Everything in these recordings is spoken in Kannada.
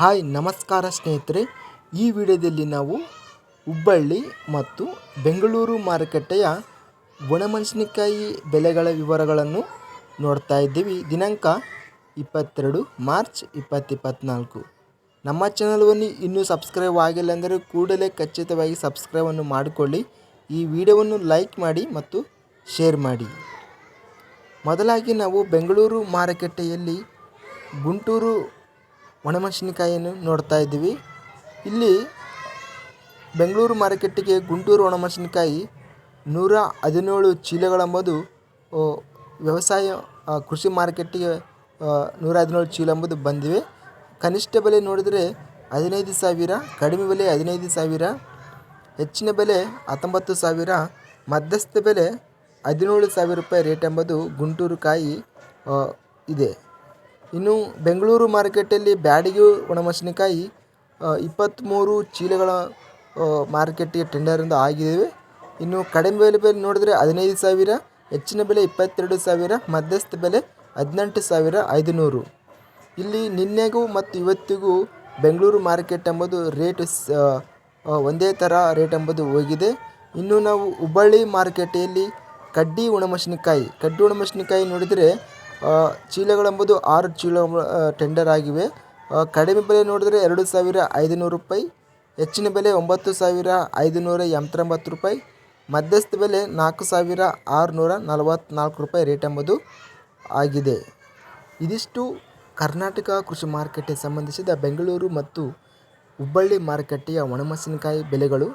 ಹಾಯ್, ನಮಸ್ಕಾರ ಸ್ನೇಹಿತರೆ. ಈ ವಿಡಿಯೋದಲ್ಲಿ ನಾವು ಹುಬ್ಬಳ್ಳಿ ಮತ್ತು ಬೆಂಗಳೂರು ಮಾರುಕಟ್ಟೆಯ ಒಣಮೆಣಸಿನಕಾಯಿ ಬೆಲೆಗಳ ವಿವರಗಳನ್ನು ನೋಡ್ತಾ ಇದ್ದೀವಿ. ದಿನಾಂಕ ಇಪ್ಪತ್ತೆರಡು ಮಾರ್ಚ್ ಇಪ್ಪತ್ತಿಪ್ಪತ್ನಾಲ್ಕು ನಮ್ಮ ಚಾನಲ್ವನ್ನು ಇನ್ನೂ ಸಬ್ಸ್ಕ್ರೈಬ್ ಆಗಿಲ್ಲ ಅಂದರೆ ಕೂಡಲೇ ಖಚಿತವಾಗಿ ಸಬ್ಸ್ಕ್ರೈಬನ್ನು ಮಾಡಿಕೊಳ್ಳಿ. ಈ ವಿಡಿಯೋವನ್ನು ಲೈಕ್ ಮಾಡಿ ಮತ್ತು ಶೇರ್ ಮಾಡಿ. ಮೊದಲಾಗಿ ನಾವು ಬೆಂಗಳೂರು ಮಾರುಕಟ್ಟೆಯಲ್ಲಿ ಗುಂಟೂರು ಒಣಮೆಣಸಿನಕಾಯಿಯನ್ನು ನೋಡ್ತಾ ಇದ್ದೀವಿ. ಇಲ್ಲಿ ಬೆಂಗಳೂರು ಮಾರುಕಟ್ಟೆಗೆ ಗುಂಟೂರು ಒಣಮೆಣಸಿನಕಾಯಿ ನೂರ ಹದಿನೇಳು ಚೀಲಗಳೆಂಬುದು ವ್ಯವಸಾಯ ಕೃಷಿ ಮಾರುಕಟ್ಟೆಗೆ ನೂರ ಹದಿನೇಳು ಚೀಲ ಎಂಬುದು ಬಂದಿವೆ. ಕನಿಷ್ಠ ಬೆಲೆ ನೋಡಿದರೆ ಹದಿನೈದು ಸಾವಿರ, ಕಡಿಮೆ ಬೆಲೆ ಹದಿನೈದು ಸಾವಿರ, ಹೆಚ್ಚಿನ ಬೆಲೆ ಹತ್ತೊಂಬತ್ತು ಸಾವಿರ, ಮಧ್ಯಸ್ಥ ಬೆಲೆ ಹದಿನೇಳು ಸಾವಿರ ರೂಪಾಯಿ ರೇಟ್ ಎಂಬುದು ಗುಂಟೂರು ಕಾಯಿ ಇದೆ. ಇನ್ನು ಬೆಂಗಳೂರು ಮಾರುಕಟ್ಟೆಯಲ್ಲಿ ಬ್ಯಾಡಗಿ ಒಣಮೆಣಸಿನಕಾಯಿ ಇಪ್ಪತ್ತ್ಮೂರು ಚೀಲಗಳ ಮಾರ್ಕೆಟಿಗೆ ಟೆಂಡರಿಂದ ಆಗಿವೆ ಇನ್ನು ಕಡಿಮೆ ಬೆಲೆ ಬೆಲೆ ನೋಡಿದರೆ ಹದಿನೈದು ಸಾವಿರ, ಹೆಚ್ಚಿನ ಬೆಲೆ ಇಪ್ಪತ್ತೆರಡು ಸಾವಿರ, ಮಧ್ಯಸ್ಥ ಬೆಲೆ ಹದಿನೆಂಟು ಸಾವಿರ ಐದುನೂರು. ಇಲ್ಲಿ ನಿನ್ನೆಗೂ ಮತ್ತು ಇವತ್ತಿಗೂ ಬೆಂಗಳೂರು ಮಾರ್ಕೆಟ್ ಎಂಬುದು ರೇಟ್ ಒಂದೇ ಥರ ರೇಟ್ ಎಂಬುದು ಹೋಗಿದೆ. ಇನ್ನು ನಾವು ಹುಬ್ಬಳ್ಳಿ ಮಾರುಕಟ್ಟೆಯಲ್ಲಿ ಕಡ್ಡಿ ಒಣಮೆಣಸಿನಕಾಯಿ ಕಡ್ಡಿ ಒಣಮೆಣಸಿನಕಾಯಿ ನೋಡಿದರೆ ಚೀಲಗಳೆಂಬುದು ಆರು ಚೀಲ ಟೆಂಡರ್ ಆಗಿವೆ. ಕಡಿಮೆ ಬೆಲೆ ನೋಡಿದರೆ ಎರಡು ಸಾವಿರ ಐದುನೂರು ರೂಪಾಯಿ, ಹೆಚ್ಚಿನ ಬೆಲೆ ಒಂಬತ್ತು ಸಾವಿರ ಐದುನೂರ ಎಂಬತ್ತೊಂಬತ್ತು ರೂಪಾಯಿ, ಮಧ್ಯಸ್ಥ ಬೆಲೆ ನಾಲ್ಕು ಸಾವಿರ ಆರುನೂರ ನಲವತ್ತ್ನಾಲ್ಕು ರೂಪಾಯಿ ರೇಟ್ ಎಂಬುದು ಆಗಿದೆ. ಇದಿಷ್ಟು ಕರ್ನಾಟಕ ಕೃಷಿ ಮಾರುಕಟ್ಟೆ ಸಂಬಂಧಿಸಿದ ಬೆಂಗಳೂರು ಮತ್ತು ಹುಬ್ಬಳ್ಳಿ ಮಾರುಕಟ್ಟೆಯ ಒಣಮೆಣಸಿನಕಾಯಿ ಬೆಲೆಗಳು.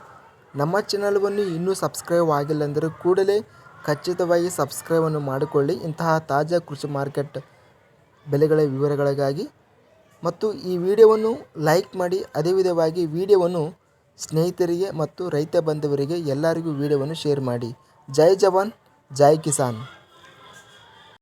ನಮ್ಮ ಚಾನಲ್ವನ್ನು ಇನ್ನೂ ಸಬ್ಸ್ಕ್ರೈಬ್ ಆಗಿಲ್ಲ ಅಂದರೆ ಕೂಡಲೇ ಖಚಿತವಾಗಿ ಸಬ್ಸ್ಕ್ರೈಬನ್ನು ಮಾಡಿಕೊಳ್ಳಿ. ಇಂತಹ ತಾಜಾ ಕೃಷಿ ಮಾರ್ಕೆಟ್ ಬೆಲೆಗಳ ವಿವರಗಳಿಗಾಗಿ. ಮತ್ತು ಈ ವಿಡಿಯೋವನ್ನು ಲೈಕ್ ಮಾಡಿ. ಅದೇ ವಿಧವಾಗಿ ವಿಡಿಯೋವನ್ನು ಸ್ನೇಹಿತರಿಗೆ ಮತ್ತು ರೈತ ಬಂಧುವರಿಗೆ ಎಲ್ಲರಿಗೂ ವಿಡಿಯೋವನ್ನು ಶೇರ್ ಮಾಡಿ. ಜೈ ಜವಾನ್, ಜೈ ಕಿಸಾನ್.